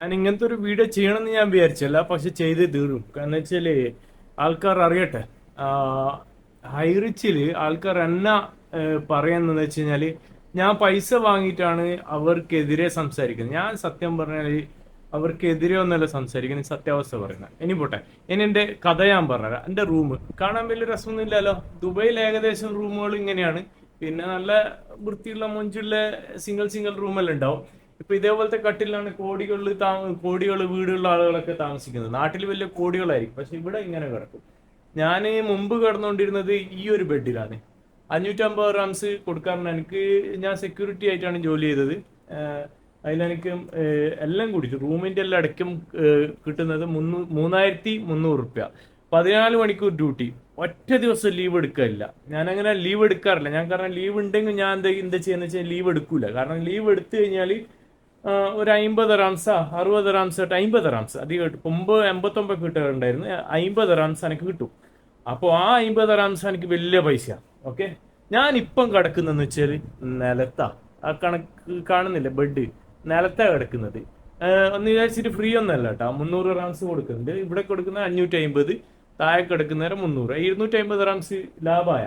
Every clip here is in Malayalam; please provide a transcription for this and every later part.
ഞാൻ ഇങ്ങനത്തെ ഒരു വീഡിയോ ചെയ്യണമെന്ന് ഞാൻ വിചാരിച്ചല്ല പക്ഷെ ചെയ്ത് തീരും കാരണം വെച്ചാൽ ആൾക്കാർ അറിയട്ടെ ഹൈറിച്ചിൽ ആൾക്കാർ എന്നാ പറയുന്നതെന്ന് വെച്ച് കഴിഞ്ഞാൽ ഞാൻ പൈസ വാങ്ങിയിട്ടാണ് അവർക്കെതിരെ സംസാരിക്കുന്നത്. ഞാൻ സത്യം പറഞ്ഞാൽ അവർക്കെതിരെ ഒന്നല്ല സംസാരിക്കുന്നത് സത്യാവസ്ഥ പറയുന്നത്. ഇനി പോട്ടെ ഇനി എന്റെ കഥ ഞാൻ പറഞ്ഞുതരാം. എന്റെ റൂം കാണാൻ വലിയ രസമൊന്നുമില്ലല്ലോ? ദുബൈയിൽ ഏകദേശം റൂമുകൾ ഇങ്ങനെയാണ്. പിന്നെ നല്ല വൃത്തിയുള്ള മൊഞ്ചുള്ള സിംഗിൾ സിംഗിൾ റൂമെല്ലാം ഉണ്ടാവും. ഇപ്പൊ ഇതേപോലത്തെ കട്ടിലാണ് കോടികളിൽ താ കോടികൾ വീടുള്ള ആളുകളൊക്കെ താമസിക്കുന്നത്. നാട്ടിൽ വലിയ കോടികളായിരിക്കും. പക്ഷെ ഇവിടെ ഇങ്ങനെ കിടക്കും. ഞാൻ മുമ്പ് കിടന്നുകൊണ്ടിരുന്നത് ഈ ഒരു ബെഡിലാണ്. അഞ്ഞൂറ്റമ്പത് റംസ് കൊടുക്കാറുണ്ട്. എനിക്ക് ഞാൻ സെക്യൂരിറ്റി ആയിട്ടാണ് ജോലി ചെയ്തത്. അതിലെനിക്ക് എല്ലാം കൂടി റൂമിന്റെ എല്ലാം അടക്കം കിട്ടുന്നത് മുന്നൂ മൂന്നായിരത്തി മുന്നൂറ് റുപ്യ. പതിനാല് മണിക്കൂർ ഡ്യൂട്ടി. ഒറ്റ ദിവസം ലീവ് എടുക്കില്ല ഞാൻ അങ്ങനെ ലീവ് എടുക്കാറില്ല. ഞാൻ കാരണം ലീവ് ഉണ്ടെങ്കിൽ ഞാൻ എന്താ എന്താ ചെയ്യുന്ന വെച്ചാൽ ലീവ് എടുക്കൂല. കാരണം ലീവ് എടുത്തു കഴിഞ്ഞാൽ ഒരു അമ്പത് റൺസാ അറുപത് റൺസ് ആയിട്ട് അമ്പത് റൺസ് അധികം കിട്ടും. മുമ്പ് എൺപത്തൊമ്പത് കിട്ടാറുണ്ടായിരുന്നു അമ്പത് റൺസ് എനിക്ക് കിട്ടും. അപ്പോൾ ആ അമ്പത് റൺസ് എനിക്ക് വലിയ പൈസ ഓക്കെ ഞാൻ ഇപ്പം കിടക്കുന്നതെന്ന് വെച്ചാൽ നിലത്താ. ആ കണക്ക് കാണുന്നില്ല ബെഡ് നിലത്താ കിടക്കുന്നത്. ഒന്ന് വിചാരിച്ചിട്ട് ഫ്രീ ഒന്നല്ല കേട്ടോ. മുന്നൂറ് റൺസ് കൊടുക്കുന്നുണ്ട്. ഇവിടെ കൊടുക്കുന്ന അഞ്ഞൂറ്റി അമ്പത് താഴെ കിടക്കുന്നേരം മുന്നൂറ്. ഇരുന്നൂറ്റി അമ്പത് റൺസ് ലാഭമായ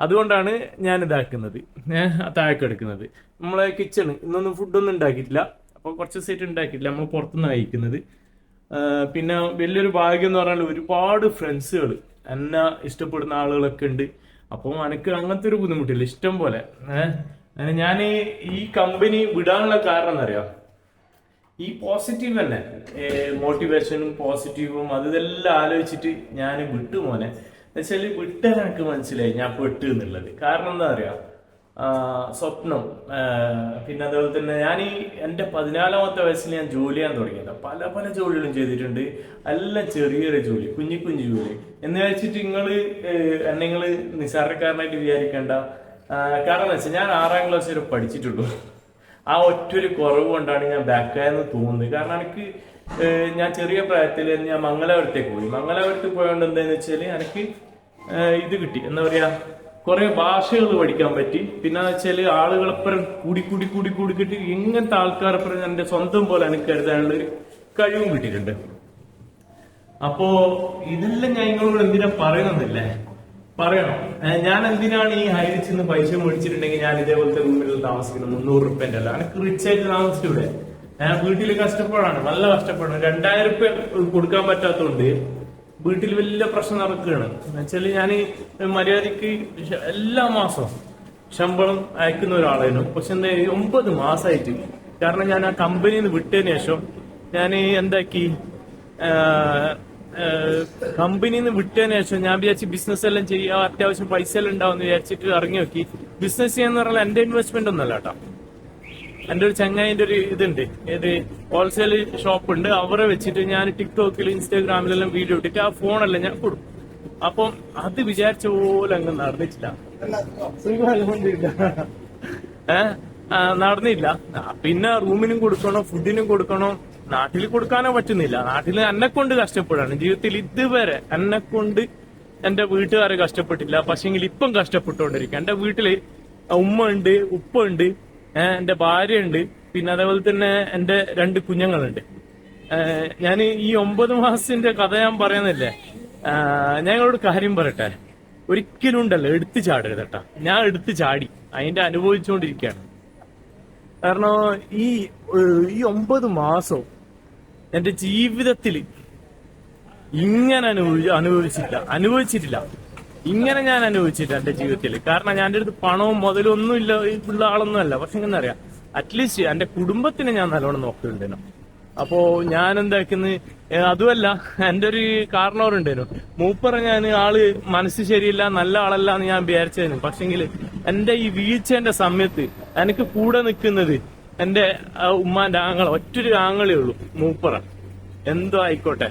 അതുകൊണ്ടാണ് ഞാൻ ഇതാക്കുന്നത്. ഏഹ് താഴേക്ക് എടുക്കുന്നത്. നമ്മളെ കിച്ചണ് ഇന്നൊന്നും ഫുഡൊന്നും ഉണ്ടാക്കിയിട്ടില്ല. അപ്പോൾ കുറച്ച് സീറ്റ് ഉണ്ടാക്കിയിട്ടില്ല. നമ്മൾ പുറത്തുനിന്ന് കഴിക്കുന്നത്. പിന്നെ വലിയൊരു ഭാഗ്യം എന്ന് പറഞ്ഞാൽ ഒരുപാട് ഫ്രണ്ട്സുകൾ എന്നെ ഇഷ്ടപ്പെടുന്ന ആളുകളൊക്കെ ഉണ്ട്. അപ്പോൾ എനിക്ക് അങ്ങനത്തെ ഒരു ബുദ്ധിമുട്ടില്ല. ഇഷ്ടം പോലെ. ഞാൻ ഈ കമ്പനി വിടാനുള്ള കാരണം എന്നറിയാം? ഈ പോസിറ്റീവ് തന്നെ. മോട്ടിവേഷനും പോസിറ്റീവും അത് ഇതെല്ലാം ആലോചിച്ചിട്ട് ഞാൻ വിട്ടു മോനെ. എന്നുവെച്ചാൽ വിട്ടാൽ എനിക്ക് മനസ്സിലായി ഞാൻ പെട്ടു എന്നുള്ളത്. കാരണം എന്താ പറയാ ആ, സ്വപ്നം പിന്നെ അതുപോലെ തന്നെ ഞാൻ ഈ എന്റെ പതിനാലാമത്തെ വയസ്സിൽ ഞാൻ ജോലി ചെയ്യാൻ തുടങ്ങിയത്. പല പല ജോലികളും ചെയ്തിട്ടുണ്ട്. എല്ലാം ചെറിയൊരു ജോലി കുഞ്ഞു കുഞ്ഞു ജോലി. എന്ന് വെച്ചിട്ട് നിങ്ങൾ എന്നെ നിങ്ങൾ നിസ്സാരക്കാരനായിട്ട് വിചാരിക്കേണ്ട. കാരണം എന്താ വെച്ചാൽ ഞാൻ ആറാം ക്ലാസ് വരെ പഠിച്ചിട്ടുള്ളൂ. ആ ഒറ്റ ഒരു കുറവ് കൊണ്ടാണ് ഞാൻ ബാക്കായെന്ന് തോന്നുന്നത്. കാരണം എനിക്ക് ഞാൻ ചെറിയ പ്രായത്തിൽ ഞാൻ മംഗലാപുരത്തേക്ക് പോയി. മംഗലാപുരത്ത് പോയോണ്ട് എന്താന്ന് വെച്ചാൽ എനിക്ക് ഇത് കിട്ടി. എന്താ പറയാ കുറെ ഭാഷകൾ പഠിക്കാൻ പറ്റി. പിന്നെ വെച്ചാൽ ആളുകളെപ്പുറം കൂടി കൂടി കൂടി കൂടി കിട്ടി. ഇങ്ങനത്തെ ആൾക്കാരെപ്പുറം എന്റെ സ്വന്തം പോലെ എനിക്ക് കരുതാനുള്ള ഒരു കഴിവും കിട്ടിയിട്ടുണ്ട്. അപ്പോ ഇതെല്ലാം ഞാൻ നിങ്ങളോട് എന്തിനാ പറയുന്നില്ലേ പറയണം. ഞാൻ എന്തിനാണ് ഈ ഹൈറിച്ചിന്ന് പൈസ മേടിച്ചിട്ടുണ്ടെങ്കിൽ ഞാൻ ഇതേപോലത്തെ റൂമിൽ താമസിക്കുന്നത്? മുന്നൂറ് റുപ്യന്റെ അല്ല. എനിക്ക് റിച്ച് ആയിട്ട് താമസിച്ചൂടെ? ഞാൻ വീട്ടിൽ കഷ്ടപ്പാടാണ് നല്ല കഷ്ടപ്പാടാണ്. രണ്ടായിരം റുപ്യ കൊടുക്കാൻ പറ്റാത്തതുകൊണ്ട് വീട്ടിൽ വലിയ പ്രശ്നം നടക്കുകയാണ് എന്നുവെച്ചാൽ ഞാൻ മര്യാദയ്ക്ക് എല്ലാ മാസവും ശമ്പളം അയക്കുന്ന ഒരാളായിരുന്നു. പക്ഷെ എന്താ ഒമ്പത് മാസമായിട്ട് കാരണം ഞാൻ ആ കമ്പനിയിൽ നിന്ന് വിട്ടതിന് ശേഷം ഞാൻ എന്താക്കി? കമ്പനിയിൽ നിന്ന് വിട്ടതിന് ശേഷം ഞാൻ വിചാരിച്ച് ബിസിനസ് എല്ലാം ചെയ്യുക അത്യാവശ്യം പൈസ എല്ലാം ഉണ്ടാവും എന്ന് വിചാരിച്ചിട്ട് ഇറങ്ങി നോക്കി ബിസിനസ് ചെയ്യാന്ന് പറഞ്ഞാൽ എന്റെ ഇൻവെസ്റ്റ്മെന്റ് ഒന്നല്ല കേട്ടോ എന്റെ ഒരു ചങ്ങായിന്റെ ഒരു ഇതുണ്ട്. ഏത് ഹോൾസെയിൽ ഷോപ്പ് ഉണ്ട്. അവരെ വെച്ചിട്ട് ഞാൻ ടിക്ടോക്കിൽ ഇൻസ്റ്റാഗ്രാമിലെല്ലാം വീഡിയോ ഇട്ടിട്ട് ആ ഫോണെല്ലാം ഞാൻ കൊടുക്കും. അപ്പം അത് വിചാരിച്ച പോലെ അങ്ങ് നടന്നിട്ടില്ല. സുഖം അൽഹംദുലില്ലാ. ഏ നടന്നില്ല. പിന്നെ റൂമിനും കൊടുക്കണം ഫുഡിനും കൊടുക്കണം. നാട്ടിൽ കൊടുക്കാനോ പറ്റുന്നില്ല. നാട്ടിൽ എന്നെ കൊണ്ട് കഷ്ടപ്പെടാണ് ജീവിതത്തിൽ ഇതുവരെ എന്നെ കൊണ്ട് എന്റെ വീട്ടുകാരെ കഷ്ടപ്പെട്ടില്ല. പക്ഷെങ്കിൽ ഇപ്പം കഷ്ടപ്പെട്ടുകൊണ്ടിരിക്കുക എന്റെ വീട്ടിൽ ഉമ്മ ഉണ്ട് ഉപ്പ ഉണ്ട്. ഏഹ് എന്റെ ഭാര്യ ഉണ്ട് പിന്നെ അതേപോലെ തന്നെ എന്റെ രണ്ട് കുഞ്ഞുങ്ങളുണ്ട്. ഞാൻ ഈ ഒമ്പത് മാസത്തിന്റെ കഥ ഞാൻ പറയുന്നില്ലേ? ഞങ്ങളോട് കാര്യം പറയട്ടെ? ഒരിക്കലും ഉണ്ടല്ലോ എടുത്തു ചാടരുത് കേട്ടാ. ഞാൻ എടുത്തു ചാടി. അതിന്റെ അനുഭവിച്ചുകൊണ്ടിരിക്കുകയാണ്. കാരണം ഈ ഈ ഒമ്പത് മാസം എന്റെ ജീവിതത്തിൽ ഇങ്ങനെ അനുഭവി അനുഭവിച്ചിട്ടില്ല. അനുഭവിച്ചിട്ടില്ല. ഇങ്ങനെ ഞാൻ അനുഭവിച്ചിട്ട് എന്റെ ജീവിതത്തിൽ. കാരണം ഞാൻ അടുത്ത് പണവും മുതലും ഒന്നും ഇല്ല ഉള്ള ആളൊന്നും അല്ല. പക്ഷെ എങ്ങനെ അറിയാം? അറ്റ്ലീസ്റ്റ് എന്റെ കുടുംബത്തിന് ഞാൻ നല്ലോണം നോക്കുന്നുണ്ടേനു. അപ്പോ ഞാൻ എന്താക്കുന്ന? അതുമല്ല എന്റെ ഒരു കാരണവരുണ്ടേനു. മൂപ്പറ ഞാൻ ആൾ മനസ്സ് ശരിയില്ല നല്ല ആളല്ല എന്ന് ഞാൻ വിചാരിച്ചതിനു പക്ഷെങ്കിൽ എന്റെ ഈ വീഴ്ചന്റെ സമയത്ത് എനിക്ക് കൂടെ നിൽക്കുന്നത് എന്റെ ഉമ്മാന്റെ ആങ്ങളെ ഒറ്റൊരു ആങ്ങളേ ഉള്ളൂ മൂപ്പറ. എന്തോ ആയിക്കോട്ടെ.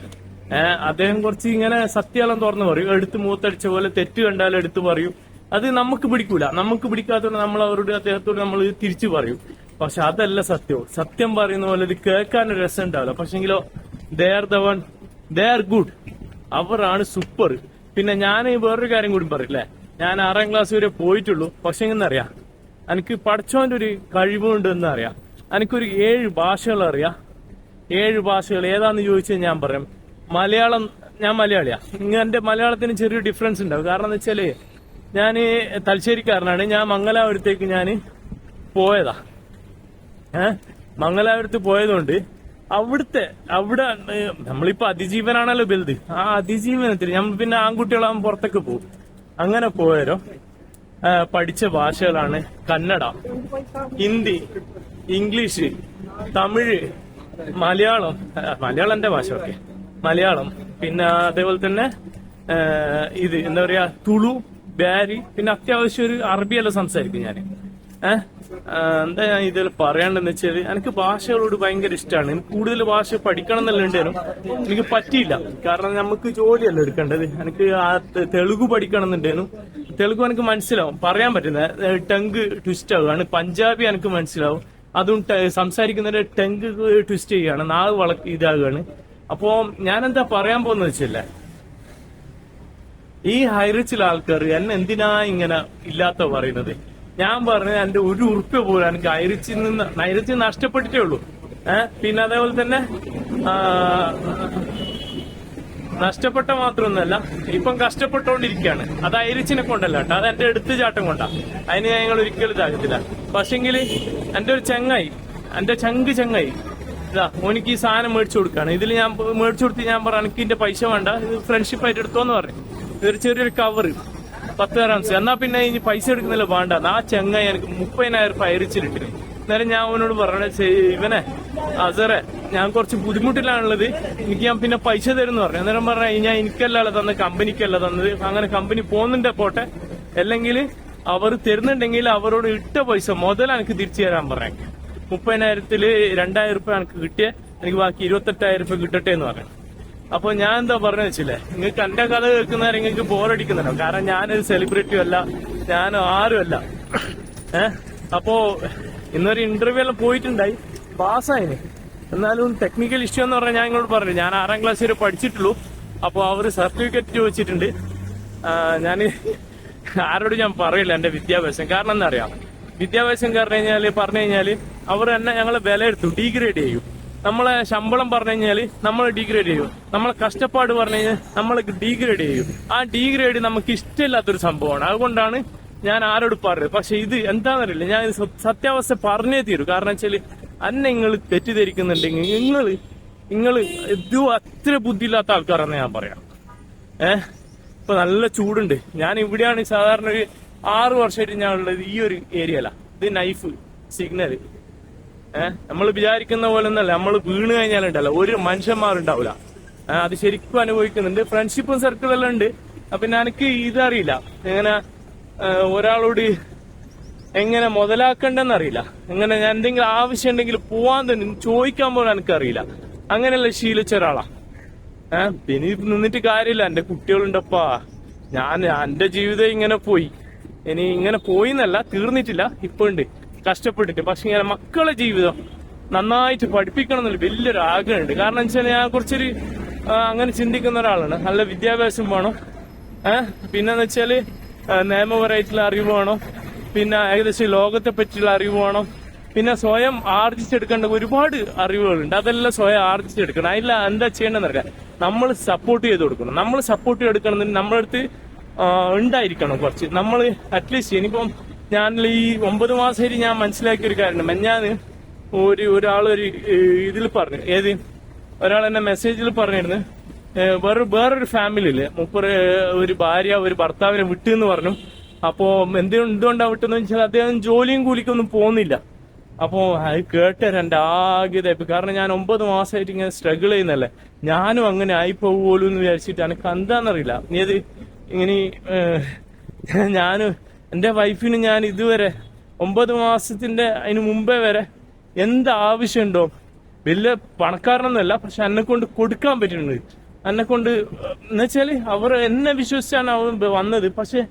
അദ്ദേഹം കുറച്ച് ഇങ്ങനെ സത്യകാലം തുറന്നു പറയും. എടുത്ത് മൂത്തടിച്ച പോലെ തെറ്റ് കണ്ടാലും എടുത്ത് പറയും. അത് നമുക്ക് പിടിക്കൂല. നമുക്ക് പിടിക്കാത്തതുകൊണ്ട് നമ്മൾ അവരോട് അദ്ദേഹത്തോട് നമ്മൾ തിരിച്ചു പറയും. പക്ഷെ അതല്ല സത്യവും സത്യം പറയുന്ന പോലെ ഇത് കേൾക്കാൻ ഒരു രസം ഉണ്ടാവില്ല. പക്ഷെങ്കിലോ they are the one they are good അവരാണ് സൂപ്പർ പിന്നെ ഞാൻ വേറൊരു കാര്യം കൂടി പറയില്ലേ? ഞാൻ ആറാം ക്ലാസ് വരെ പോയിട്ടുള്ളൂ. പക്ഷെ എങ്ങനറിയാം എനിക്ക് പഠിച്ചോന്റെ ഒരു കഴിവുണ്ട് എന്നറിയാം എനിക്കൊരു ഏഴ് ഭാഷകൾ അറിയാം ഏഴ് ഭാഷകൾ ഏതാന്ന് ചോദിച്ചാൽ ഞാൻ പറയാം. മലയാളം ഞാൻ മലയാളിയാ. എന്റെ മലയാളത്തിന് ചെറിയ ഡിഫറൻസ് ഉണ്ടാവും കാരണം എന്ന് വെച്ചാൽ ഞാൻ തലശ്ശേരിക്കാരനാണ്. ഞാൻ മംഗലാപുരത്തേക്ക് ഞാൻ പോയതാ. ഏഹ് മംഗലാപുരത്ത് പോയതുകൊണ്ട് അവിടുത്തെ അവിടെ നമ്മളിപ്പോ അതിജീവനാണല്ലോ ബിൽഡ്. ആ അതിജീവനത്തിൽ നമ്മൾ പിന്നെ ആൺകുട്ടികളാകുമ്പോൾ പുറത്തേക്ക് പോകും. അങ്ങനെ പോയരോ പഠിച്ച ഭാഷകളാണ് കന്നഡ ഹിന്ദി ഇംഗ്ലീഷ് തമിഴ് മലയാളം മലയാളം എന്റെ ഭാഷ ഓക്കെ മലയാളം പിന്നെ അതേപോലെ തന്നെ ഇത് എന്താ പറയാ തുളു ബാരി പിന്നെ അത്യാവശ്യം ഒരു അറബിയെല്ലാം സംസാരിക്കും ഞാൻ ഏഹ് എന്താ ഞാൻ ഇതിൽ പറയാണ്ടെന്ന് വെച്ചാൽ എനിക്ക് ഭാഷകളോട് ഭയങ്കര ഇഷ്ടമാണ് എനിക്ക് കൂടുതൽ ഭാഷ പഠിക്കണം എന്നല്ല ഉണ്ടായിരുന്നു എനിക്ക് പറ്റിയില്ല. കാരണം നമുക്ക് ജോലിയല്ല എടുക്കേണ്ടത്. എനിക്ക് ആ തെലുഗു പഠിക്കണം എന്നുണ്ടായിരുന്നു തെലുഗു എനിക്ക് മനസ്സിലാവും. പറയാൻ പറ്റുന്ന ടങ്ക് ട്വിസ്റ്റ് ആവുകയാണ്. പഞ്ചാബി എനിക്ക് മനസ്സിലാവും. അതും സംസാരിക്കുന്നതിന്റെ ടങ്ക് ട്വിസ്റ്റ് ചെയ്യുകയാണ്. നാവ് വള ഇതാകുകയാണ്. അപ്പോ ഞാൻ എന്താ പറയാൻ പോകുന്നത് വെച്ചല്ലേ? ഈ ഹൈറിച്ചിലെ ആൾക്കാർ എന്നെ എന്തിനാ ഇങ്ങനെ ഇല്ലാത്ത പറയുന്നത്? ഞാൻ പറഞ്ഞത് എന്റെ ഒരു ഉറുപ്പ്യ പോലും എനിക്ക് ഹൈറിച്ചിൽ നിന്ന് ഹൈറിച്ചിൽ നഷ്ടപ്പെട്ടിട്ടേ ഉള്ളൂ. ഏഹ് പിന്നെ അതേപോലെ തന്നെ നഷ്ടപ്പെട്ട മാത്രമൊന്നുമല്ല ഇപ്പം കഷ്ടപ്പെട്ടുകൊണ്ടിരിക്കുകയാണ്. അത് ഐരിച്ചിനെ കൊണ്ടല്ല കേട്ടോ. അത് എന്റെ എടുത്തു ചാട്ടം കൊണ്ടാ. അതിന് ഞങ്ങൾ ഒരിക്കലും ഇതാകത്തില്ല. പക്ഷെങ്കിൽ എന്റെ ഒരു ചങ്ങായി എന്റെ ചങ്ക് ചങ്ങായി ഇതാ ഓനിക്ക് ഈ സാധനം മേടിച്ചു കൊടുക്കാണ് ഇതിൽ ഞാൻ മേടിച്ചു കൊടുത്ത് ഞാൻ പറഞ്ഞു എനിക്ക് ഇതിന്റെ പൈസ വേണ്ട. ഇത് ഫ്രണ്ട്ഷിപ്പ് ആയിട്ട് എടുത്തോന്ന് പറഞ്ഞു ഇതൊരു ചെറിയൊരു കവർ പത്ത് റൺസ് എന്നാ. പിന്നെ ഇനി പൈസ എടുക്കുന്നില്ല വേണ്ട. ആ ചെങ്ങ എനിക്ക് മുപ്പതിനായിരം രൂപ അയച്ചിട്ടുണ്ട്. അന്നേരം ഞാൻ അവനോട് പറഞ്ഞു ഇവനെ അസറെ ഞാൻ കുറച്ച് ബുദ്ധിമുട്ടിലാണുള്ളത്. എനിക്ക് ഞാൻ പിന്നെ പൈസ തരുമെന്ന് പറഞ്ഞു. അന്നേരം പറഞ്ഞു ഞാൻ എനിക്കല്ല തന്നത് കമ്പനിക്കല്ല തന്നത്. അങ്ങനെ കമ്പനി പോകുന്നുണ്ട് പോട്ടെ. അല്ലെങ്കിൽ അവർ തരുന്നുണ്ടെങ്കിൽ അവരോട് ഇട്ട പൈസ മുതൽ എനിക്ക് തിരിച്ചു തരാൻ പറഞ്ഞു മുപ്പതിനായിരത്തിൽ രണ്ടായിരം റുപ്യ എനിക്ക് കിട്ടിയ എനിക്ക് ബാക്കി ഇരുപത്തെട്ടായിരം റുപ്യ കിട്ടട്ടെ എന്ന് പറഞ്ഞു. അപ്പൊ ഞാൻ എന്താ പറഞ്ഞു വെച്ചില്ലേ? നിങ്ങൾക്ക് എന്റെ കഥ കേൾക്കുന്നവരെ നിങ്ങൾക്ക് ബോറടിക്കുന്നുണ്ടോ കാരണം ഞാനൊരു സെലിബ്രിറ്റിയും അല്ല. ഞാൻ ആരുമല്ല ഏഹ് അപ്പോ ഇന്നൊരു ഇന്റർവ്യൂ എല്ലാം പോയിട്ടുണ്ടായി. പാസ്സായിന് എന്നാലും ടെക്നിക്കൽ ഇഷ്യൂ എന്ന് പറഞ്ഞാൽ ഞാൻ ഇങ്ങോട്ട് പറഞ്ഞു. ഞാൻ ആറാം ക്ലാസ് വരെ പഠിച്ചിട്ടുള്ളൂ. അപ്പോൾ അവർ സർട്ടിഫിക്കറ്റ് ചോദിച്ചിട്ടുണ്ട്. ഞാൻ ആരോട് ഞാൻ പറയില്ല എന്റെ വിദ്യാഭ്യാസം. കാരണം എന്താ വിദ്യാഭ്യാസം പറഞ്ഞു കഴിഞ്ഞാൽ പറഞ്ഞു കഴിഞ്ഞാൽ അവർ തന്നെ ഞങ്ങളെ വില എടുത്തു ഡീഗ്രേഡ് ചെയ്യും. നമ്മളെ ശമ്പളം പറഞ്ഞു കഴിഞ്ഞാൽ നമ്മൾ ഡീഗ്രേഡ് ചെയ്യും. നമ്മളെ കഷ്ടപ്പാട് പറഞ്ഞു കഴിഞ്ഞാൽ നമ്മൾ ഡീഗ്രേഡ് ചെയ്യും. ആ ഡീഗ്രേഡ് നമുക്ക് ഇഷ്ടമില്ലാത്തൊരു സംഭവമാണ്. അതുകൊണ്ടാണ് ഞാൻ ആരോട് പറഞ്ഞത്. പക്ഷെ ഇത് എന്താണെന്നറിയില്ല. ഞാൻ സത്യാവസ്ഥ പറഞ്ഞേ തീരൂ. കാരണം വെച്ചാൽ അന്നെ നിങ്ങൾ തെറ്റിദ്ധരിക്കുന്നുണ്ടെങ്കിൽ നിങ്ങൾ നിങ്ങൾ ഇത് അത്ര ബുദ്ധിയില്ലാത്ത ആൾക്കാരാണെന്ന് ഞാൻ പറയാം. ഏഹ്? ഇപ്പൊ നല്ല ചൂടുണ്ട്. ഞാൻ ഇവിടെയാണ് സാധാരണ ഒരു ആറു വർഷമായിട്ട് ഞാൻ ഉള്ളത് ഈ ഒരു ഏരിയല ഇത് നൈഫ് സിഗ്നൽ ഏഹ് നമ്മൾ വിചാരിക്കുന്ന പോലെ ഒന്നല്ല നമ്മൾ വീണ് കഴിഞ്ഞാലുണ്ടല്ലോ. ഒരു മനുഷ്യന്മാരുണ്ടാവില്ല അത് ശരിക്കും അനുഭവിക്കുന്നുണ്ട്. ഫ്രണ്ട്ഷിപ്പും സർക്കിൾ എല്ലാം ഉണ്ട്. അപ്പൊ എനിക്ക് ഇതറിയില്ല. എങ്ങനെ ഒരാളോട് എങ്ങനെ മുതലാക്കണ്ടെന്ന് അറിയില്ല. എങ്ങനെ ഞാൻ എന്തെങ്കിലും ആവശ്യം ഉണ്ടെങ്കിൽ പോവാൻ തന്നെ ചോദിക്കാൻ പോലും എനിക്കറിയില്ല. അങ്ങനെയല്ല ശീലിച്ച ഒരാളാ. ഏഹ് പിന്നെ നിന്നിട്ട് കാര്യമില്ല. എന്റെ കുട്ടികളുണ്ടപ്പാ. ഞാൻ എന്റെ ജീവിതം ഇങ്ങനെ പോയി. ഇനി ഇങ്ങനെ പോയി എന്നല്ല തീർന്നിട്ടില്ല ഇപ്പൊ ഉണ്ട് കഷ്ടപ്പെട്ടിട്ട്. പക്ഷെ ഇങ്ങനെ മക്കളെ ജീവിതം നന്നായിട്ട് പഠിപ്പിക്കണം എന്നുള്ള വലിയൊരു ആഗ്രഹമുണ്ട് കാരണം വെച്ചാൽ ഞാൻ കുറച്ചൊരു അങ്ങനെ ചിന്തിക്കുന്ന ഒരാളാണ്. നല്ല വിദ്യാഭ്യാസം വേണം. ഏഹ് പിന്നെന്ന് വെച്ചാൽ നിയമപരമായിട്ടുള്ള അറിവ് വേണം. പിന്നെ ഏകദേശം ലോകത്തെ പറ്റിയുള്ള അറിവ് വേണം. പിന്നെ സ്വയം ആർജിച്ചെടുക്കേണ്ട ഒരുപാട് അറിവുകളുണ്ട്. അതെല്ലാം സ്വയം ആർജിച്ചെടുക്കണം. അതിൽ എന്താ ചെയ്യേണ്ടതെന്ന് അറിയാം നമ്മൾ സപ്പോർട്ട് ചെയ്ത് കൊടുക്കണം. നമ്മൾ സപ്പോർട്ട് ചെയ്തെടുക്കണം നമ്മളടുത്ത് ഉണ്ടായിരിക്കണം കുറച്ച്. നമ്മൾ അറ്റ്ലീസ്റ്റ് ഇനിയിപ്പം ഞാൻ ഈ ഒമ്പത് മാസമായിട്ട് ഞാൻ മനസ്സിലാക്കിയ ഒരു കാര്യം ഞാൻ ഒരു ഒരാൾ ഒരു ഇതിൽ പറഞ്ഞു. ഏത്? ഒരാൾ എന്നെ മെസ്സേജിൽ പറഞ്ഞിരുന്നു. വേറെ വേറൊരു ഫാമിലിയിൽ മുപ്പത് ഒരു ഭാര്യ ഒരു ഭർത്താവിനെ വിട്ടു എന്ന് പറഞ്ഞു. അപ്പോ എന്ത് എന്തുകൊണ്ടാ വിട്ടെന്ന് വെച്ചാൽ അദ്ദേഹം ജോലിയും കൂലിക്കൊന്നും പോകുന്നില്ല അപ്പോ അത് കേട്ട എന്റെ ആകെ ഇതായിപ്പോയി. കാരണം ഞാൻ ഒമ്പത് മാസമായിട്ട് ഇങ്ങനെ സ്ട്രഗിൾ ചെയ്യുന്നല്ലേ ഞാനും അങ്ങനെ ആയിപ്പോകുമല്ലോ എന്ന് വിചാരിച്ചിട്ട് എനിക്ക് എന്താണെന്നറിയില്ല നീ അത് ഇങ്ങനെ ഞാൻ എന്റെ വൈഫിന് ഞാൻ ഇതുവരെ ഒമ്പത് മാസത്തിന്റെ അതിന് മുമ്പേ വരെ എന്ത് ആവശ്യമുണ്ടോ വലിയ പണക്കാരനൊന്നുമല്ല പക്ഷെ എന്നെ കൊണ്ട് കൊടുക്കാൻ പറ്റുന്നുണ്ട്. എന്നെ കൊണ്ട് എന്നുവെച്ചാൽ അവർ എന്നെ വിശ്വസിച്ചാണ് അവർ വന്നത്. പക്ഷെ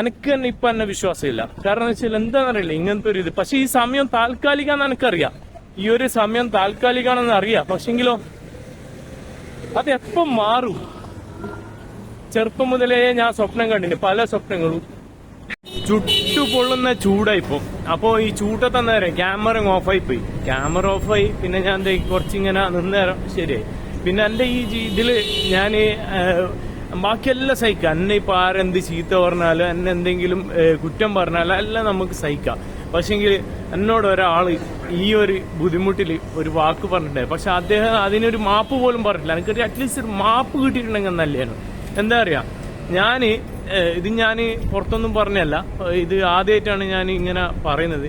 എനിക്ക് തന്നെ ഇപ്പൊ എന്നെ വിശ്വാസമില്ല. കാരണം വെച്ചാൽ എന്താണെന്നറിയില്ല ഇങ്ങനത്തെ ഒരു ഇത്. പക്ഷെ ഈ സമയം താൽക്കാലികാന്ന് എനിക്കറിയാം. ഈ ഒരു സമയം താൽക്കാലികാണെന്ന് അറിയാം. പക്ഷെങ്കിലോ അത് എപ്പം മാറും? ചെറുപ്പം മുതലേ ഞാൻ സ്വപ്നം കണ്ടിന് പല സ്വപ്നങ്ങളും. ചുട്ടു പൊള്ളുന്ന ചൂടായിപ്പോ അപ്പോ ഈ ചൂട്ടത്തെ നേരം ക്യാമറ ഓഫായി പോയി ക്യാമറ ഓഫായി പിന്നെ ഞാൻ എന്താ കുറച്ചിങ്ങനെ നിന്നേരം ശരിയായി പിന്നെ എന്റെ ഈ ഇതിൽ ഞാൻ ബാക്കിയെല്ലാം സഹിക്കാം. എന്നെ ഇപ്പൊ ആരെന്ത് ചീത്ത പറഞ്ഞാലും എന്നെ എന്തെങ്കിലും കുറ്റം പറഞ്ഞാലും എല്ലാം നമുക്ക് സഹിക്കാം. പക്ഷെങ്കിൽ എന്നോട് ഒരാൾ ഈ ഒരു ബുദ്ധിമുട്ടിൽ ഒരു വാക്ക് പറഞ്ഞിട്ടുണ്ടായി. പക്ഷെ അദ്ദേഹം അതിനൊരു മാപ്പ് പോലും പറഞ്ഞില്ല എനിക്കൊരു അറ്റ്ലീസ്റ്റ് ഒരു മാപ്പ് കിട്ടിയിട്ടുണ്ടെങ്കിൽ നല്ലതാണ് എന്താ പറയാ ഞാൻ ഇത് ഞാൻ പുറത്തൊന്നും പറഞ്ഞല്ല. ഇത് ആദ്യമായിട്ടാണ് ഞാൻ ഇങ്ങനെ പറയുന്നത്.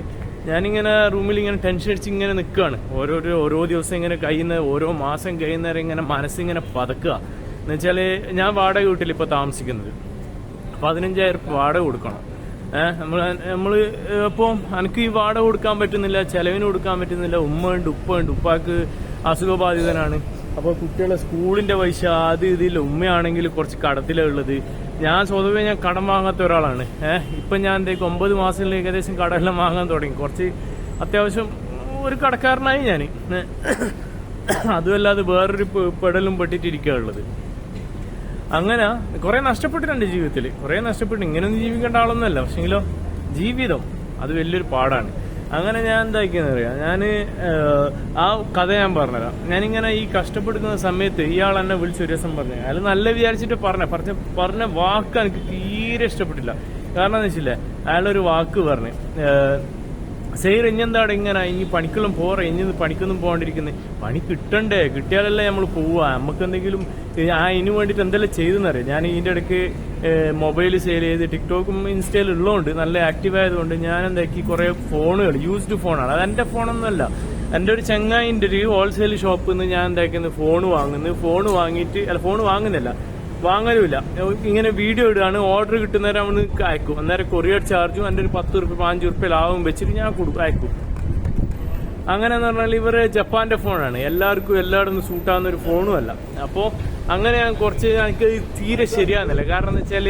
ഞാനിങ്ങനെ റൂമിൽ ഇങ്ങനെ ടെൻഷൻ അടിച്ച് ഇങ്ങനെ നിൽക്കുകയാണ് ഓരോരോ ഓരോ ദിവസം ഇങ്ങനെ കഴിയുന്ന ഓരോ മാസം കഴിയുന്നവരെ ഇങ്ങനെ മനസ്സിങ്ങനെ പതക്കുക. എന്നുവെച്ചാൽ ഞാൻ വാടക വീട്ടിൽ ഇപ്പൊ താമസിക്കുന്നത്. പതിനഞ്ചായിരം ഉറുപ്പിക വാടക കൊടുക്കണം. നമ്മൾ നമ്മൾ ഇപ്പോൾ എനിക്ക് ഈ വാടക കൊടുക്കാൻ പറ്റുന്നില്ല ചെലവിന് കൊടുക്കാൻ പറ്റുന്നില്ല. ഉമ്മ ഉണ്ട് ഉപ്പ ഉണ്ട് ഉപ്പാക്ക് അസുഖബാധിതനാണ്. അപ്പോൾ കുട്ടികളെ സ്കൂളിന്റെ പൈസ അത് ഇതില്ല ഉമ്മയാണെങ്കിൽ കുറച്ച് കടത്തിലാണ് ഉള്ളത്. ഞാൻ സ്വതവേ ഞാൻ കടം വാങ്ങാത്ത ഒരാളാണ്. ഏഹ് ഇപ്പം ഞാൻ എന്തേക്ക് ഒമ്പത് മാസം ഏകദേശം കടമെല്ലാം വാങ്ങാൻ തുടങ്ങി. കുറച്ച് അത്യാവശ്യം ഒരു കടക്കാരനായി ഞാൻ അതുമല്ലാതെ വേറൊരു പെടലും പെട്ടിട്ടിരിക്കുകയുള്ളത് അങ്ങനെ കുറെ നഷ്ടപ്പെട്ടിട്ടുണ്ട് ജീവിതത്തിൽ കുറെ നഷ്ടപ്പെട്ടു ഇങ്ങനെയൊന്നും ജീവിക്കേണ്ട ആളൊന്നുമല്ല. പക്ഷെങ്കിലോ ജീവിതം അത് വലിയൊരു പാടാണ്. അങ്ങനെ ഞാൻ എന്താക്കിയെന്ന് അറിയാം? ഞാൻ ആ കഥ ഞാൻ പറഞ്ഞുതരാം. ഞാനിങ്ങനെ ഈ കഷ്ടപ്പെടുക്കുന്ന സമയത്ത് ഇയാൾ എന്നെ വിളിച്ച് ഒരു ദിവസം പറഞ്ഞു. അയാൾ നല്ല വിചാരിച്ചിട്ട് പറഞ്ഞ പറഞ്ഞ പറഞ്ഞ വാക്ക് എനിക്ക് തീരെ ഇഷ്ടപ്പെട്ടില്ല. കാരണം എന്ന് വെച്ചില്ലേ? അയാളൊരു വാക്ക് പറഞ്ഞു. സെയ്ർ ഇഞ്ഞെന്താടെ ഇങ്ങനെ ഇനി പണിക്കെല്ലാം പോറ ഇനി പണിക്കൊന്നും പോകാണ്ടിരിക്കുന്നത് പണി കിട്ടണ്ടേ? കിട്ടിയാലല്ലേ നമ്മൾ പോവാ. നമുക്ക് എന്തെങ്കിലും ആ ഇനി വേണ്ടിയിട്ട് എന്തെല്ലാം ചെയ്തെന്നറിയാം? ഞാൻ ഇതിന്റെ ഇടയ്ക്ക് മൊബൈൽ സെയിൽ ചെയ്ത് ടിക്ടോക്കും ഇൻസ്റ്റയിൽ ഉള്ളതുകൊണ്ട് നല്ല ആക്റ്റീവ് ആയതുകൊണ്ട് ഞാൻ എന്താക്കി കുറെ ഫോണുകൾ യൂസ്ഡ് ഫോണാണ് അത് എന്റെ ഫോണൊന്നുമല്ല. എന്റെ ഒരു ചങ്ങായിന്റെ ഒരു ഹോൾസെയിൽ ഷോപ്പിൽ നിന്ന് ഞാൻ എന്താക്കുന്നത് ഫോൺ വാങ്ങുന്നു. ഫോൺ വാങ്ങിയിട്ട് അല്ല ഫോൺ വാങ്ങുന്നില്ല. വാങ്ങലുമില്ല. ഇങ്ങനെ വീഡിയോ ഇടുകയാണ്. ഓർഡർ കിട്ടുന്നവരെ അവന് അയക്കും. അന്നേരം കൊറിയർ ചാർജും എന്റെ ഒരു പത്ത് റുപ്യ പതിനഞ്ച് റുപ്യ ലാഭം വെച്ചിട്ട് ഞാൻ കൊടുക്കും അയക്കും. അങ്ങനെ എന്ന് പറഞ്ഞാൽ ഇവർ ജപ്പാന്റെ ഫോണാണ്. എല്ലാവർക്കും എല്ലായിടത്തും സൂട്ടാവുന്ന ഒരു ഫോണും അല്ല. അപ്പോൾ അങ്ങനെ കുറച്ച് എനിക്ക് തീരെ ശരിയാകുന്നില്ല കാരണം എന്ന് വെച്ചാൽ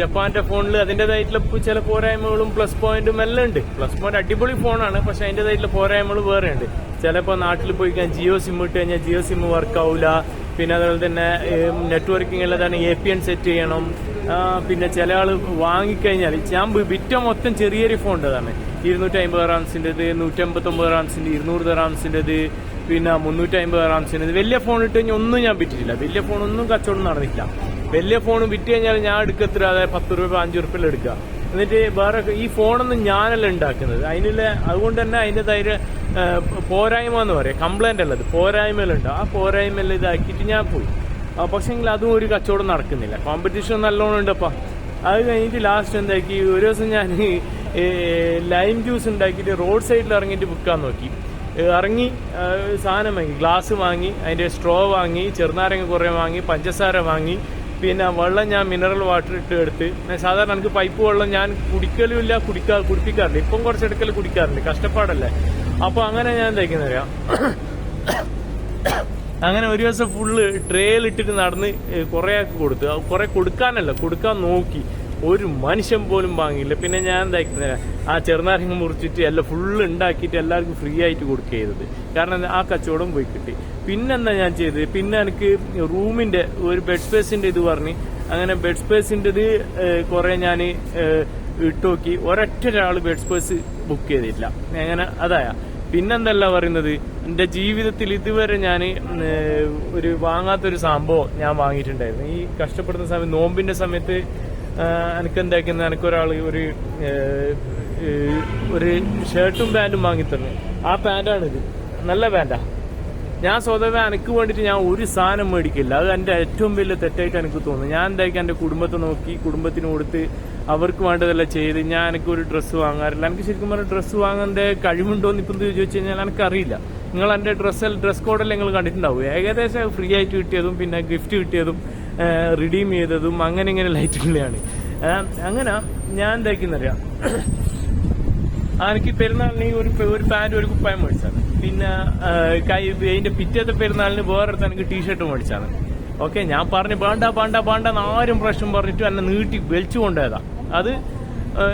ജപ്പാന്റെ ഫോണിൽ അതിന്റെതായിട്ടുള്ള ചില പോരായ്മകളും പ്ലസ് പോയിന്റും എല്ലാം ഉണ്ട്. പ്ലസ് പോയിന്റ് അടിപൊളി ഫോണാണ് പക്ഷെ അതിന്റെതായിട്ടുള്ള പോരായ്മകൾ വേറെ ഉണ്ട് ചിലപ്പോൾ നാട്ടിൽ പോയി കഴിഞ്ഞാൽ ജിയോ സിം ഇട്ട് കഴിഞ്ഞാൽ ജിയോ സിം വർക്ക് ആവില്ല പിന്നെ അതുപോലെ തന്നെ നെറ്റ്വർക്കിംഗ് ഉള്ളതാണ് എ പി എൻ സെറ്റ് ചെയ്യണം. പിന്നെ ചില ആൾ വാങ്ങിക്കഴിഞ്ഞാൽ ഞാൻ വിറ്റ മൊത്തം ചെറിയൊരു ഫോണിന്റെതാണ് ഇരുന്നൂറ്റി അമ്പത് റാംസിന്റെത് നൂറ്റമ്പത്തൊമ്പത് റാംസിന്റെ ഇരുന്നൂറ് റാംസിന്റെത് പിന്നെ മുന്നൂറ്റി അമ്പത് റാംസിന്റെത് വലിയ ഫോൺ ഇട്ട് കഴിഞ്ഞാൽ ഒന്നും ഞാൻ വിറ്റിട്ടില്ല. വലിയ ഫോണൊന്നും കച്ചവടം നടന്നില്ല വലിയ ഫോൺ വിറ്റ് കഴിഞ്ഞാൽ ഞാൻ എടുക്കത്തില്ല. അതായത് പത്ത് രൂപ അഞ്ച് റുപ്യ എടുക്കുക. എന്നിട്ട് വേറെ ഈ ഫോണൊന്നും ഞാനല്ല ഉണ്ടാക്കുന്നത്. അതിനുള്ള അതുകൊണ്ട് തന്നെ അതിന്റെ തൈര് പോരായ്മ എന്ന് പറയാം. കംപ്ലൈന്റ് അല്ലത് പോരായ്മയിലുണ്ട് ആ പോരായ്മയെല്ലാം ഇതാക്കിയിട്ട് ഞാൻ പോയി. പക്ഷേങ്കിൽ അതും ഒരു കച്ചവടം നടക്കുന്നില്ല. കോമ്പറ്റീഷൻ നല്ലോണം ഉണ്ടപ്പാ അത് കഴിഞ്ഞിട്ട് ലാസ്റ്റ് എന്താക്കി? ഒരു ദിവസം ഞാൻ ലൈം ജ്യൂസ് ഉണ്ടാക്കിയിട്ട് റോഡ് സൈഡിൽ ഇറങ്ങിയിട്ട് വിൽക്കാൻ നോക്കി. ഇറങ്ങി സാധനം വാങ്ങി. ഗ്ലാസ് വാങ്ങി അതിന്റെ സ്ട്രോ വാങ്ങി ചെറുനാരങ്ങ കുറേ വാങ്ങി പഞ്ചസാര വാങ്ങി പിന്നെ വെള്ളം ഞാൻ മിനറൽ വാട്ടർ ഇട്ട് എടുത്ത് സാധാരണ എനിക്ക് പൈപ്പ് വെള്ളം ഞാൻ കുടിക്കലുമില്ല കുടിക്കാ കുടിപ്പിക്കാറില്ല. ഇപ്പം കുറച്ച് എടുക്കൽ കുടിക്കാറുണ്ട്. കഷ്ടപ്പാടല്ലേ. അപ്പൊ അങ്ങനെ ഞാൻ തയ്ക്കുന്ന അറിയാം? അങ്ങനെ ഒരു ദിവസം ഫുള്ള് ട്രേയിൽ ഇട്ടിട്ട് നടന്ന് കുറെ കൊടുത്തു. അത് കുറെ കൊടുക്കാനല്ല കൊടുക്കാൻ നോക്കി. ഒരു മനുഷ്യൻ പോലും വാങ്ങിയില്ല. പിന്നെ ഞാൻ എന്താക്കുന്നത് ആ ചെറുനാരങ്ങ മുറിച്ചിട്ട് എല്ലാം ഫുള്ള് ഉണ്ടാക്കിയിട്ട് എല്ലാവർക്കും ഫ്രീ ആയിട്ട് കൊടുക്കുക ചെയ്തത്. കാരണം ആ കച്ചവടം പോയി കിട്ടി. പിന്നെന്താ ഞാൻ ചെയ്തത്? പിന്നെ എനിക്ക് റൂമിന്റെ ഒരു ബെഡ് സ്പേസിന്റെ ഇത് പറഞ്ഞ് അങ്ങനെ ബെഡ് സ്പേസിന്റെത് കുറെ ഞാൻ ഇട്ട് നോക്കി ഒരൊറ്റ ഒരാൾ ബെഡ് സ്പേസ് ബുക്ക് ചെയ്തില്ല അങ്ങനെ അതായ. പിന്നെന്തല്ല പറയുന്നത്? എന്റെ ജീവിതത്തിൽ ഇതുവരെ ഞാൻ ഒരു വാങ്ങാത്തൊരു സംഭവം ഞാൻ വാങ്ങിയിട്ടുണ്ടായിരുന്നു. ഈ കഷ്ടപ്പെടുന്ന സമയത്ത് നോമ്പിന്റെ സമയത്ത് എനിക്ക് എന്താക്കുന്നത് എനിക്കൊരാൾ ഒരു ഒരു ഷർട്ടും പാന്റും വാങ്ങി തന്നു ആ പാന്റാണിത് നല്ല പാന്റാ ഞാൻ സ്വതവേ എനിക്ക് വേണ്ടിയിട്ട് ഞാൻ ഒരു സാധനം മേടിക്കില്ല. അത് എന്റെ ഏറ്റവും വലിയ തെറ്റായിട്ട് എനിക്ക് തോന്നുന്നു. ഞാൻ എന്തായിരിക്കും എന്റെ കുടുംബത്തെ നോക്കി കുടുംബത്തിന് കൊടുത്ത് അവർക്ക് വേണ്ടതെല്ലാം ചെയ്ത് ഞാൻ എനിക്ക് ഒരു ഡ്രസ്സ് വാങ്ങാറില്ല. എനിക്ക് ശരിക്കും പറഞ്ഞാൽ ഡ്രസ്സ് വാങ്ങേണ്ട കഴിവുണ്ടോ എന്ന് ഇപ്പം ചോദിച്ചു കഴിഞ്ഞാൽ എനിക്കറിയില്ല നിങ്ങൾ എന്റെ ഡ്രസ്സിൽ ഡ്രസ് കോഡെല്ലാം നിങ്ങൾ കണ്ടിട്ടുണ്ടാവും. ഏകദേശം ഫ്രീ ആയിട്ട് കിട്ടിയതും പിന്നെ ഗിഫ്റ്റ് കിട്ടിയതും റിഡീം ചെയ്തതും അങ്ങനെ ഇങ്ങനെ ലൈറ്റുകളെയാണ്. അങ്ങനെ ഞാൻ എന്തായിരിക്കും എന്നറിയാം എനിക്ക് പെരുന്നാളിന് ഒരു ഒരു പാന്റ് ഒരു കുപ്പായം മേടിച്ചാണ് പിന്നെ അതിന്റെ പിറ്റേത്തെ പെരുന്നാളിന് വേറെടുത്ത് എനിക്ക് ടീഷർട്ട് മേടിച്ചാണ്. ഓക്കെ ഞാൻ പറഞ്ഞു വേണ്ട വേണ്ട വേണ്ട ആരും പ്രശ്നം പറഞ്ഞിട്ട് എന്നെ നീട്ടി വലിച്ചു കൊണ്ടുപോയതാ. അത്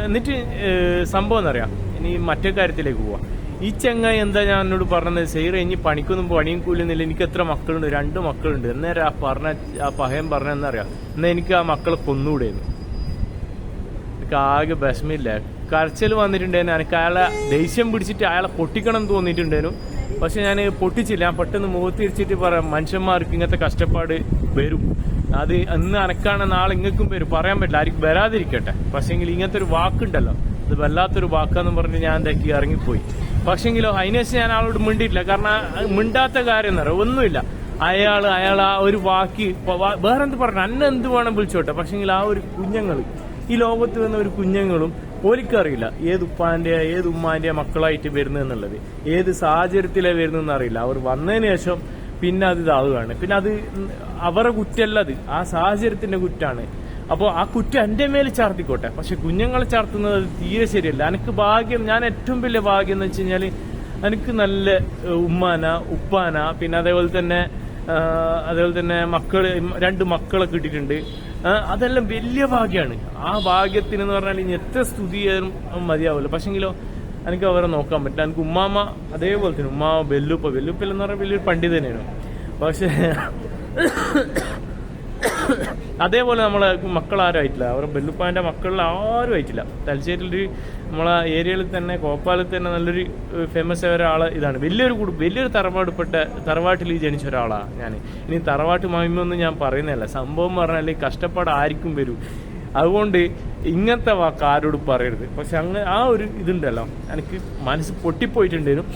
എന്നിട്ട് സംഭവം എന്നറിയാം. ഇനി മറ്റേ കാര്യത്തിലേക്ക് പോവാം. ഈ ചെങ്ങ എന്താ ഞാൻ എന്നോട് പറഞ്ഞത്? സെയ്റ ഇനി പണിക്കൊന്നും പണിയും കൂലുന്നില്ല എനിക്ക് എത്ര മക്കളുണ്ട്? രണ്ട് മക്കളുണ്ട്. എന്നേരം ആ പറഞ്ഞ ആ പഹയം പറഞ്ഞെന്നറിയാം എന്നാ എനിക്ക് ആ മക്കളെ കൊന്നുകൂടെയെന്ന് എനിക്ക് ആകെ വിഷമില്ല കരച്ചിൽ വന്നിട്ടുണ്ടായിരുന്നു. എനിക്ക് അയാളെ ദേഷ്യം പിടിച്ചിട്ട് അയാളെ പൊട്ടിക്കണം എന്ന് തോന്നിയിട്ടുണ്ടായിരുന്നു. പക്ഷെ ഞാൻ പൊട്ടിച്ചില്ല. ഞാൻ പെട്ടെന്ന് മുഖത്ത് തിരിച്ചിട്ട് പറയാം മനുഷ്യന്മാർക്ക് ഇങ്ങനത്തെ കഷ്ടപ്പാട് വരും. അത് അന്ന് അനക്കാണ് നാളെ ഇങ്ങക്കും വരും. പറയാൻ പറ്റില്ല. ആർക്കും വരാതിരിക്കട്ടെ. പക്ഷെങ്കിൽ ഇങ്ങനത്തെ ഒരു വാക്കുണ്ടല്ലോ. അത് വല്ലാത്തൊരു വാക്കാന്ന് പറഞ്ഞ് ഞാൻ എന്താക്കി ഇറങ്ങിപ്പോയി. പക്ഷെങ്കിലോ അതിനുശേഷം ഞാൻ ആളോട് മിണ്ടിയിട്ടില്ല. കാരണം മിണ്ടാത്ത കാര്യം എന്ന് പറയാം. ഒന്നുമില്ല. അയാൾ അയാൾ ആ ഒരു വാക്കി വേറെ എന്ത് പറഞ്ഞു അന്നെന്ത് വേണം വിളിച്ചോട്ടെ. പക്ഷെങ്കിൽ ആ ഒരു കുഞ്ഞുങ്ങൾ ഈ ലോകത്ത് വന്ന ഒരു കുഞ്ഞുങ്ങളും ഓലിക്കറിയില്ല ഏത് ഉപ്പാന്റെ ഏത് ഉമ്മാന്റെ മക്കളായിട്ട് വരുന്നത് എന്നുള്ളത്. ഏത് സാഹചര്യത്തിലെ വരുന്നതെന്ന് അറിയില്ല. അവർ വന്നതിന് ശേഷം പിന്നെ അത് ഇതാവുകയാണ്. പിന്നെ അത് അവരുടെ കുറ്റമല്ല അത്. ആ സാഹചര്യത്തിന്റെ കുറ്റാണ്. അപ്പോൾ ആ കുറ്റം എന്റെ മേൽ ചാർത്തിക്കോട്ടെ. പക്ഷെ കുഞ്ഞുങ്ങളെ ചാർത്തുന്നത് തീരെ ശരിയല്ല. എനിക്ക് ഭാഗ്യം ഞാൻ ഏറ്റവും വലിയ ഭാഗ്യം എന്ന് വെച്ച് കഴിഞ്ഞാൽ എനിക്ക് നല്ല ഉമ്മാന ഉപ്പാന. പിന്നെ അതേപോലെ തന്നെ അതേപോലെ തന്നെ മക്കൾ രണ്ട് മക്കളെ കിട്ടിയിട്ടുണ്ട്. അതെല്ലാം വലിയ ഭാഗ്യമാണ് ആ ഭാഗ്യത്തിന് എന്ന് പറഞ്ഞാൽ ഇനി എത്ര സ്തുതി മതിയാവില്ല. പക്ഷെങ്കിലോ എനിക്ക് അവരെ നോക്കാൻ പറ്റില്ല. എനിക്ക് ഉമ്മാമ അതേപോലെ തന്നെ. ഉമ്മാമ ബെല്ലുപ്പ ബെല്ലുപ്പൽ എന്ന് പറഞ്ഞാൽ വലിയൊരു പണ്ഡിതനാണ് പക്ഷെ അതേപോലെ നമ്മളെ മക്കൾ ആരും ആയിട്ടില്ല. അവരുടെ ബെല്ലുപ്പാന്റെ മക്കളിൽ ആരും ആയിട്ടില്ല. തലശ്ശേരിയിൽ നമ്മളെ ഏരിയയിൽ തന്നെ കോപ്പാലിൽ തന്നെ നല്ലൊരു ഫേമസ് ആയ ഒരാൾ ഇതാണ്. വലിയൊരു കുടുംബം വലിയൊരു തറവാടുപ്പെട്ട തറവാട്ടിൽ ജനിച്ച ഒരാളാണ് ഞാൻ ഇനി തറവാട്ട് മാമിമൊന്നും ഞാൻ പറയുന്നില്ല സംഭവം പറഞ്ഞാൽ കഷ്ടപ്പാട് ആർക്കും വരും. അതുകൊണ്ട് ഇങ്ങനത്തെ വാക്ക് ആരോട് പറയരുത്. പക്ഷെ അങ്ങനെ ആ ഒരു ഇതുണ്ടല്ലോ. എനിക്ക് മനസ്സ് പൊട്ടിപ്പോയിട്ടുണ്ടായിരുന്നു.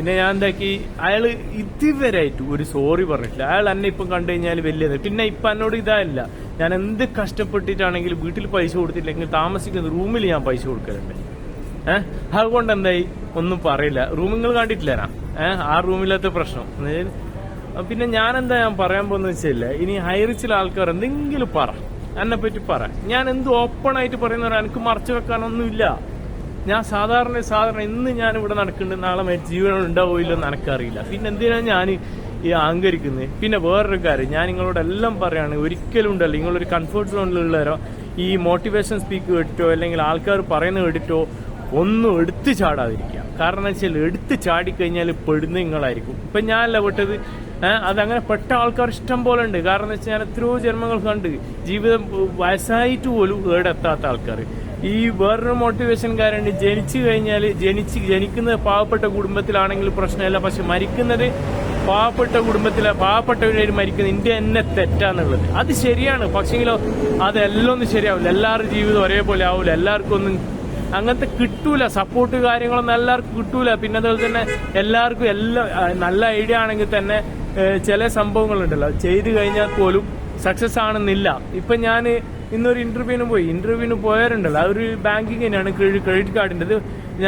പിന്നെ ഞാൻ എന്താക്കി അയാൾ ഇതുവരെയായിട്ട് ഒരു സോറി പറഞ്ഞിട്ടില്ല. അയാൾ എന്നെ ഇപ്പം കണ്ടു കഴിഞ്ഞാൽ വലിയത്. പിന്നെ ഇപ്പം എന്നോട് ഇതായില്ല. ഞാൻ എന്ത് കഷ്ടപ്പെട്ടിട്ടാണെങ്കിലും വീട്ടിൽ പൈസ കൊടുത്തില്ലെങ്കിൽ താമസിക്കുന്ന റൂമിൽ ഞാൻ പൈസ കൊടുക്കലുണ്ട്. ഏഹ് അതുകൊണ്ട് എന്തായി? ഒന്നും പറയില്ല. റൂം നിങ്ങൾ കണ്ടിട്ടില്ല ഏഹ് ആ റൂമിലത്തെ പ്രശ്നം. പിന്നെ ഞാൻ എന്താ ഞാൻ പറയാൻ പോകുന്ന വെച്ചില്ല ഇനി ഹൈറിച്ചിലെ ആൾക്കാർ എന്തെങ്കിലും പറ. എന്നെ പറ്റി പറ. ഞാൻ എന്ത് ഓപ്പൺ ആയിട്ട് പറയുന്നവരാ? എനിക്ക് മറച്ചു വെക്കാനൊന്നുമില്ല. ഞാൻ സാധാരണ സാധാരണ ഇന്ന് ഞാൻ ഇവിടെ നടക്കുന്നുണ്ട് നാളെ ജീവനം ഉണ്ടാവില്ല എന്ന് എനിക്കറിയില്ല പിന്നെ എന്തിനാണ് ഞാൻ ഈ അഹങ്കരിക്കുന്നത് പിന്നെ വേറൊരു കാര്യം ഞാൻ നിങ്ങളോട് എല്ലാം പറയാണ് ഒരിക്കലും ഉണ്ടല്ലോ നിങ്ങളൊരു കംഫർട്ട് സോണിലുള്ളവരോ ഈ മോട്ടിവേഷൻ സ്പീക്ക് കേട്ടിട്ടോ അല്ലെങ്കിൽ ആൾക്കാർ പറയുന്നത് കേട്ടിട്ടോ ഒന്നും എടുത്തു ചാടാതിരിക്കുക. കാരണം എന്ന് വെച്ചാൽ എടുത്ത് ചാടിക്കഴിഞ്ഞാൽ പെടുന്ന നിങ്ങളായിരിക്കും. ഇപ്പം ഞാനല്ല പെട്ടത്. അതങ്ങനെ പെട്ട ആൾക്കാർ ഇഷ്ടം പോലെ ഉണ്ട്. കാരണം എന്ന് വെച്ചാൽ ഞാൻ എത്രയോ ജന്മങ്ങൾ കണ്ട് ജീവിതം വയസ്സായിട്ട് പോലും ഏടെത്താത്ത ആൾക്കാർ. ഈ വേറൊരു മോട്ടിവേഷൻ കാരണം ജനിച്ചു കഴിഞ്ഞാൽ ജനിച്ച് ജനിക്കുന്നത് പാവപ്പെട്ട കുടുംബത്തിലാണെങ്കിൽ പ്രശ്നമില്ല. പക്ഷെ മരിക്കുന്നത് പാവപ്പെട്ട കുടുംബത്തിലെ പാവപ്പെട്ടവരെ മരിക്കുന്നത് ഇന്ത്യ എന്നെ തെറ്റാന്നുള്ളത്. അത് ശരിയാണ്. പക്ഷെങ്കിലോ അതെല്ലാം ഒന്നും ശരിയാവില്ല. എല്ലാവരുടെ ജീവിതം ഒരേപോലെ ആവില്ല എല്ലാവർക്കും ഒന്നും അങ്ങനത്തെ കിട്ടൂല. സപ്പോർട്ട് കാര്യങ്ങളൊന്നും എല്ലാവർക്കും കിട്ടൂല. പിന്നെ അതുപോലെ തന്നെ എല്ലാവർക്കും എല്ലാം നല്ല ഐഡിയ ആണെങ്കിൽ തന്നെ ചില സംഭവങ്ങളുണ്ടല്ലോ. ചെയ്തു കഴിഞ്ഞാൽ പോലും സക്സസ് ആണെന്നില്ല. ഇപ്പൊ ഞാൻ ഇന്നൊരു ഇന്റർവ്യൂവിന് പോയി. ഇന്റർവ്യൂവിന് പോയാറുണ്ടല്ലോ അതൊരു ബാങ്കിങ് തന്നെയാണ് ക്രെഡിറ്റ് കാർഡിന്റെ ഇത്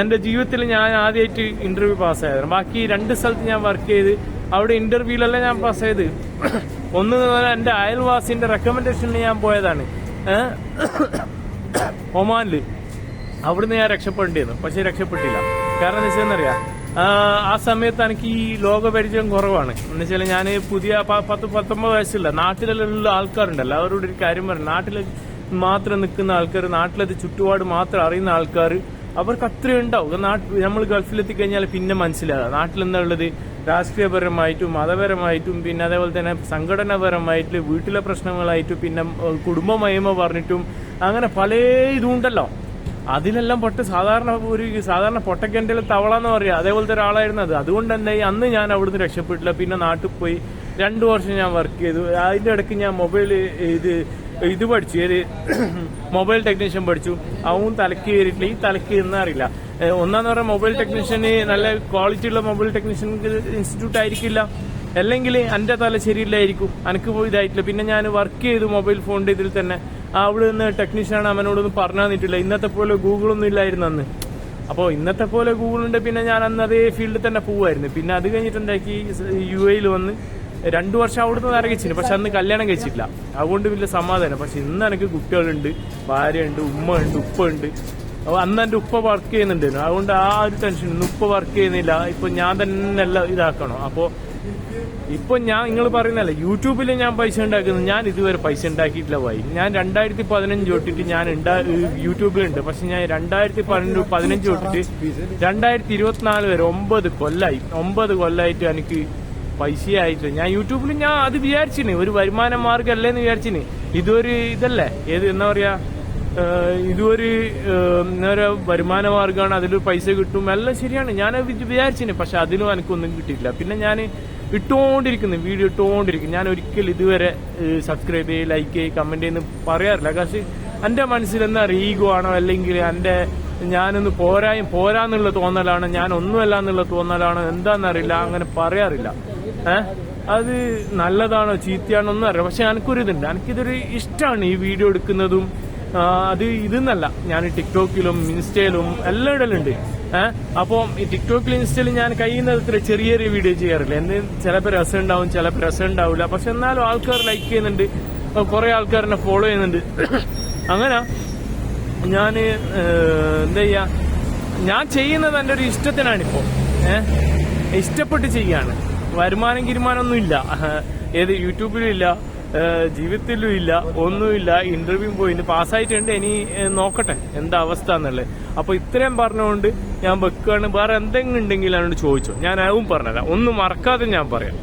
എന്റെ ജീവിതത്തിൽ ഞാൻ ആദ്യമായിട്ട് ഇന്റർവ്യൂ പാസ്സായതാണ് ബാക്കി രണ്ട് സ്ഥലത്ത് ഞാൻ വർക്ക് ചെയ്ത് അവിടെ ഇന്റർവ്യൂലല്ല ഞാൻ പാസ് ചെയ്ത് ഒന്ന് എന്റെ അയൽവാസിന്റെ റെക്കമെൻഡേഷനിൽ ഞാൻ പോയതാണ്. ഒമാനിൽ. അവിടുന്ന് ഞാൻ രക്ഷപ്പെടേണ്ടിയിരുന്നു. പക്ഷെ രക്ഷപ്പെട്ടില്ല. കാരണം എന്താ വെച്ചാൽ ആ സമയത്ത് എനിക്ക് ഈ ലോകപരിചയം കുറവാണ്. എന്ന് വെച്ചാൽ ഞാൻ പുതിയ പത്ത് പത്തൊമ്പത് വയസ്സില്ല നാട്ടിലുള്ള ആൾക്കാരുണ്ടല്ലോ. അവരോട് ഒരു കാര്യം പറഞ്ഞു നാട്ടിൽ മാത്രം നിൽക്കുന്ന ആൾക്കാർ നാട്ടിലത് ചുറ്റുപാട് മാത്രം അറിയുന്ന ആൾക്കാർ അവർക്ക് അത്രയും ഉണ്ടാവും. നമ്മൾ ഗൾഫിലെത്തി കഴിഞ്ഞാൽ പിന്നെ മനസ്സിലാകാം. നാട്ടിൽ ഉള്ളത് രാഷ്ട്രീയപരമായിട്ടും മതപരമായിട്ടും പിന്നെ അതേപോലെ തന്നെ സംഘടനാപരമായിട്ട് വീട്ടിലെ പ്രശ്നങ്ങളായിട്ടും പിന്നെ കുടുംബമയമ പറഞ്ഞിട്ടും അങ്ങനെ പല ഇതും ഉണ്ടല്ലോ. അതിലെല്ലാം പൊട്ട് സാധാരണ ഒരു സാധാരണ പൊട്ടക്കെന്റെ തവള എന്ന് പറയാം അതേപോലത്തെ ഒരാളായിരുന്നു അത്. അതുകൊണ്ട് തന്നെ അന്ന് ഞാൻ അവിടുന്ന് രക്ഷപ്പെട്ടില്ല. പിന്നെ നാട്ടിൽ പോയി രണ്ടു വർഷം ഞാൻ വർക്ക് ചെയ്തു. അതിന്റെ ഇടയ്ക്ക് ഞാൻ മൊബൈൽ ഇത് ഇത് പഠിച്ചു. ഏത് മൊബൈൽ ടെക്നീഷ്യൻ പഠിച്ചു. അവൻ തലക്ക് കയറിയിട്ടില്ല. ഈ തലക്ക് എന്നറിയില്ല ഒന്നാന്ന് പറഞ്ഞാൽ മൊബൈൽ ടെക്നീഷ്യന് നല്ല ക്വാളിറ്റി ഉള്ള മൊബൈൽ ടെക്നീഷ്യൻ ഇൻസ്റ്റിറ്റ്യൂട്ട് ആയിരിക്കില്ല. അല്ലെങ്കിൽ എന്റെ തല ശരിയില്ലായിരിക്കും. എനിക്ക് ഇതായിട്ടില്ല. പിന്നെ ഞാൻ വർക്ക് ചെയ്തു മൊബൈൽ ഫോണിന്റെ ഇതിൽ തന്നെ. അവിടെ നിന്ന് ടെക്നീഷ്യനാണ് അവനോടൊന്നും പറഞ്ഞു തന്നിട്ടില്ല ഇന്നത്തെ പോലെ ഗൂഗിളൊന്നും ഇല്ലായിരുന്നു അന്ന്. അപ്പോൾ ഇന്നത്തെ പോലെ ഗൂഗിളുണ്ട് പിന്നെ ഞാൻ അന്ന് അതേ ഫീൽഡിൽ തന്നെ പോവായിരുന്നു. പിന്നെ അത് കഴിഞ്ഞിട്ട് എന്താക്കി? യു എയിൽ വന്ന് രണ്ടു വർഷം അവിടുന്ന് ഇറങ്ങിച്ചിന് പക്ഷെ അന്ന് കല്യാണം കഴിച്ചിട്ടില്ല. അതുകൊണ്ട് വലിയ സമാധാനം. പക്ഷെ ഇന്ന് എനിക്ക് കുട്ടികളുണ്ട് ഭാര്യയുണ്ട് ഉമ്മ ഉണ്ട് ഉപ്പ ഉണ്ട് അന്ന് എന്റെ ഉപ്പ വർക്ക് ചെയ്യുന്നുണ്ടായിരുന്നു. അതുകൊണ്ട് ആ ഒരു ടെൻഷൻ ഇന്ന് ഉപ്പ വർക്ക് ചെയ്യുന്നില്ല. ഇപ്പൊ ഞാൻ തന്നെ ഇതാക്കണം. അപ്പോ ഇപ്പൊ ഞാൻ നിങ്ങൾ പറയുന്നല്ലേ യൂട്യൂബിൽ ഞാൻ പൈസ ഉണ്ടാക്കുന്നത് ഞാൻ ഇതുവരെ പൈസ ഉണ്ടാക്കിയിട്ടില്ല പോയി ഞാൻ രണ്ടായിരത്തി പതിനഞ്ച് തൊട്ടിട്ട് ഞാൻ യൂട്യൂബിൽ യൂട്യൂബിലുണ്ട്. പക്ഷെ ഞാൻ രണ്ടായിരത്തി പതിനഞ്ച് പതിനഞ്ച് തൊട്ടിട്ട് രണ്ടായിരത്തി ഇരുപത്തിനാല് വരെ ഒമ്പത് കൊല്ലായി. ഒമ്പത് കൊല്ലായിട്ട് എനിക്ക് പൈസ ആയിട്ടില്ല. ഞാൻ യൂട്യൂബിൽ ഞാൻ അത് വിചാരിച്ചിന്. ഒരു വരുമാന മാർഗം അല്ലേന്ന് വിചാരിച്ചിന്. ഇതൊരു ഇതല്ലേ? ഏത് എന്താ പറയാ? ഇതൊരു ഒരു വരുമാന മാർഗമാണ് അതിൽ പൈസ കിട്ടും. എല്ലാം ശരിയാണ്. ഞാൻ വിചാരിച്ചിന്. പക്ഷെ അതിലും എനിക്കൊന്നും കിട്ടിയില്ല പിന്നെ ഞാൻ ഇട്ടുകൊണ്ടിരിക്കുന്നു. വീഡിയോ ഇട്ടുകൊണ്ടിരിക്കും ഞാൻ ഒരിക്കലും ഇതുവരെ സബ്സ്ക്രൈബ് ചെയ്യുക ലൈക്ക് ചെയ്യുക കമന്റ് ചെയ്യുന്ന പറയാറില്ല. പക്ഷെ എന്റെ മനസ്സിൽ എന്നാ ഈഗോ ആണോ? അല്ലെങ്കിൽ എന്റെ ഞാനൊന്ന് പോരായും പോരാന്നുള്ള തോന്നലാണ് ഞാൻ ഒന്നുമല്ല എന്നുള്ള തോന്നലാണ് എന്താണെന്നറിയില്ല അങ്ങനെ പറയാറില്ല. ഏഹ് അത് നല്ലതാണോ? ചീത്തയാണോ? ഒന്നും അറിയാം പക്ഷെ എനിക്കൊരു ഇതുണ്ട് എനിക്കിതൊരു ഇഷ്ടമാണ് ഈ വീഡിയോ എടുക്കുന്നതും അത് ഇതെന്നല്ല. ഞാൻ ടിക്ടോക്കിലും ഇൻസ്റ്റയിലും എല്ലാം ഇടലുണ്ട്. ഏഹ് അപ്പം ഈ ടിക്ടോക്കിലും ഇൻസ്റ്റയിലും ഞാൻ കഴിയുന്ന ഇത്ര ചെറിയ ചെറിയ വീഡിയോ ചെയ്യാറില്ല. എന്ത് ചിലപ്പോൾ രസം ഉണ്ടാവും ചിലപ്പോൾ രസം ഉണ്ടാവില്ല പക്ഷെ എന്നാലും ആൾക്കാർ ലൈക്ക് ചെയ്യുന്നുണ്ട്. കുറെ ആൾക്കാർ എന്നെ ഫോളോ ചെയ്യുന്നുണ്ട്. അങ്ങനെ ഞാൻ എന്താ ചെയ്യാ ഞാൻ ചെയ്യുന്നത് എന്റെ ഒരു ഇഷ്ടത്തിനാണിപ്പോ. ഏഹ് ഇഷ്ടപ്പെട്ട് ചെയ്യാണ്. വരുമാനം കിരുമാനമൊന്നും ഇല്ല ഏത് യൂട്യൂബിലും ഇല്ല. ജീവിതത്തിലും ഇല്ല ഒന്നുമില്ല ഇന്റർവ്യൂ പോയി. പാസ്സായിട്ടുണ്ട് ഇനി നോക്കട്ടെ എന്താ അവസ്ഥ എന്നുള്ളത്. അപ്പൊ ഇത്രയും പറഞ്ഞുകൊണ്ട് ഞാൻ വെക്കുകയാണ് വേറെ എന്തെങ്കിലും ഉണ്ടെങ്കിൽ എന്നോട് ചോദിച്ചോ. ഞാൻ അതും പറഞ്ഞുതരാം. ഒന്നും മറക്കാതെ ഞാൻ പറയാം.